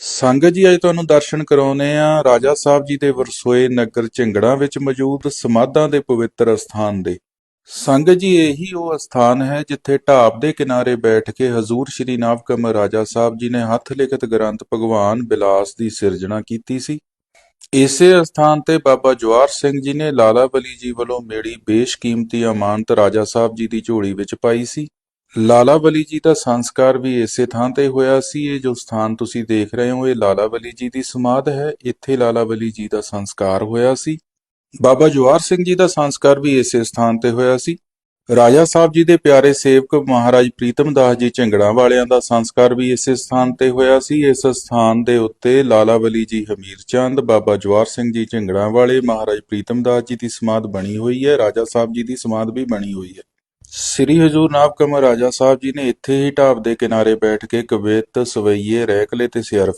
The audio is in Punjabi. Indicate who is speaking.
Speaker 1: ਸੰਗਤ ਜੀ, ਅੱਜ ਤੁਹਾਨੂੰ ਦਰਸ਼ਨ ਕਰਾਉਨੇ ਆ ਰਾਜਾ ਸਾਹਿਬ ਜੀ ਦੇ ਵਰਸੋਏ ਨਗਰ ਝਿੰਗੜਾ ਵਿੱਚ ਮੌਜੂਦ ਸਮਾਧਾਂ ਦੇ ਪਵਿੱਤਰ ਅਸਥਾਨ ਦੇ। ਸੰਗਤ ਜੀ, ਇਹੀ ਉਹ ਅਸਥਾਨ ਹੈ ਜਿੱਥੇ ਢਾਬ ਦੇ ਕਿਨਾਰੇ ਬੈਠ ਕੇ ਹਜ਼ੂਰ ਸ਼੍ਰੀ ਨਾਵਕਮ ਰਾਜਾ ਸਾਹਿਬ ਜੀ ਨੇ ਹੱਥ ਲਿਖਤ ਗ੍ਰੰਥ ਭਗਵਾਨ ਬਿਲਾਸ ਦੀ ਸਿਰਜਣਾ ਕੀਤੀ ਸੀ। ਇਸੇ ਅਸਥਾਨ ਤੇ ਬਾਬਾ ਜਵਾਰ ਸਿੰਘ ਜੀ ਨੇ ਲਾਲਾ ਬਲੀ ਜੀ ਵੱਲੋਂ ਮੇੜੀ ਬੇਸ਼ਕੀਮਤੀ ਅਮਾਨਤ ਰਾਜਾ ਸਾਹਿਬ ਜੀ ਦੀ ਝੋਲੀ ਵਿੱਚ ਪਾਈ ਸੀ। ਲਾਲਾ ਬਲੀ ਜੀ ਦਾ ਸੰਸਕਾਰ ਵੀ ਇਸੇ ਥਾਂ ਤੇ ਹੋਇਆ ਸੀ। ਇਹ ਜੋ ਸਥਾਨ ਤੁਸੀਂ ਦੇਖ ਰਹੇ ਹੋ, ਇਹ ਲਾਲਾ ਬਲੀ ਜੀ ਦੀ ਸਮਾਧ ਹੈ। ਇੱਥੇ ਲਾਲਾ ਬਲੀ ਜੀ ਦਾ ਸੰਸਕਾਰ ਹੋਇਆ ਸੀ। ਬਾਬਾ ਜਵਾਰ ਸਿੰਘ ਜੀ ਦਾ ਸੰਸਕਾਰ ਵੀ ਇਸੇ ਸਥਾਨ ਤੇ ਹੋਇਆ ਸੀ। ਰਾਜਾ ਸਾਹਿਬ ਜੀ ਦੇ ਪਿਆਰੇ ਸੇਵਕ ਮਹਾਰਾਜ ਪ੍ਰੀਤਮ ਦਾਸ ਜੀ ਝਿੰਗੜਾ ਵਾਲਿਆਂ ਦਾ ਸੰਸਕਾਰ ਵੀ ਇਸੇ ਸਥਾਨ ਤੇ ਹੋਇਆ ਸੀ। ਇਸ ਸਥਾਨ ਦੇ ਉੱਤੇ ਲਾਲਾ ਬਲੀ ਜੀ ਹਮੀਰ ਚੰਦ, ਬਾਬਾ ਜਵਾਰ ਸਿੰਘ ਜੀ ਝਿੰਗੜਾ ਵਾਲੇ, ਮਹਾਰਾਜ ਪ੍ਰੀਤਮ ਦਾਸ ਜੀ ਦੀ ਸਮਾਧ ਬਣੀ ਹੋਈ ਹੈ। ਰਾਜਾ ਸਾਹਿਬ ਜੀ ਦੀ ਸਮਾਧ ਵੀ ਬਣੀ ਹੋਈ ਹੈ। ਸ੍ਰੀ ਹਜੂਰ ਨਾਵਕਮ ਰਾਜਾ ਸਾਹਿਬ ਜੀ ਨੇ ਇੱਥੇ ਹੀ ਢਾਬ ਦੇ ਕਿਨਾਰੇ ਬੈਠ ਕੇ ਕਵਿਤ ਸਵਈਏ ਰਹਿਕਲੇ ਤੇ ਸਿਆਰਫੀ